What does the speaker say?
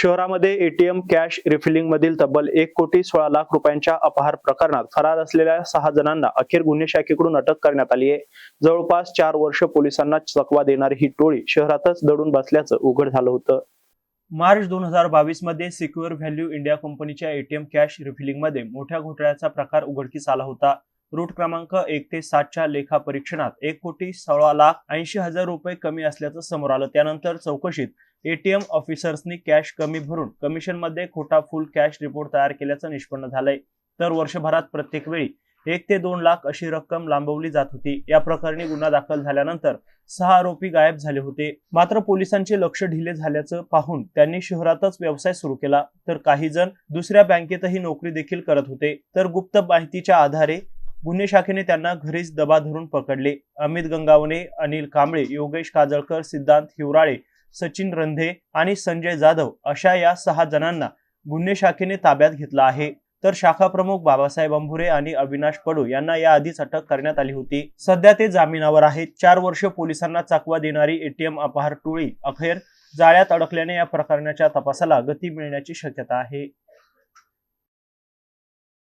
शहरामध्ये ATM cash refilling मधील तब्बल एक कोटी सोळा लाख रुपयांच्या अपहार प्रकरणात फरार असलेल्या सहा जणांना अखेर गुन्हे शाखेकडून अटक करण्यात आली आहे. जवळपास चार वर्ष पोलिसांना चकवा देणारी ही टोळी शहरातच दडून बसल्याचं उघड झालं होतं. मार्च दोन हजार बावीसमध्ये सिक्युअर व्हॅल्यू इंडिया कंपनीच्या एटीएम कॅश रिफिलिंगमध्ये मोठ्या घोटाळ्याचा प्रकार उघडकीस आला होता. रूट क्रमांक एक ते सातच्या लेखा परीक्षणात एक कोटी सोळा लाख ऐंशी हजार रुपये कमी असल्याचं समोर आलं. त्यानंतर चौकशीत एटीएम ऑफिसर्सनी कॅश कमी भरून कमिशनमध्ये खोटा फुल कॅश रिपोर्ट तयार केल्याचं निष्पन्न झालंय. तर वर्षभरात प्रत्येक वेळी एक ते दोन लाख अशी रक्कम लांबवली जात होती. या प्रकरणी गुन्हा दाखल झाल्यानंतर सहा आरोपी गायब झाले होते. मात्र पोलिसांचे लक्ष ढिले झाल्याचं पाहून त्यांनी शहरातच व्यवसाय सुरू केला. तर काही जण दुसऱ्या बँकेतही नोकरी देखील करत होते. तर गुप्त माहितीच्या आधारे गुन्हे शाखेने त्यांना घरीच दबा धरून पकडले. अमित गंगावने अनिल कांबळे योगेश काजळकर सिद्धांत हिवराळे सचिन रंधे आणि संजय जाधव अशा या सहा जणांना गुन्हे शाखेने ताब्यात घेतला आहे. तर शाखा प्रमुख बाबासाहेब अंभुरे आणि अविनाश पडू यांना याआधीच अटक करण्यात आली होती. सध्या ते जामिनावर आहेत. चार वर्ष पोलिसांना चाकवा देणारी एटीएम अपहार टोळी अखेर जाळ्यात अडकल्याने या प्रकरणाच्या तपासाला गती मिळण्याची शक्यता आहे.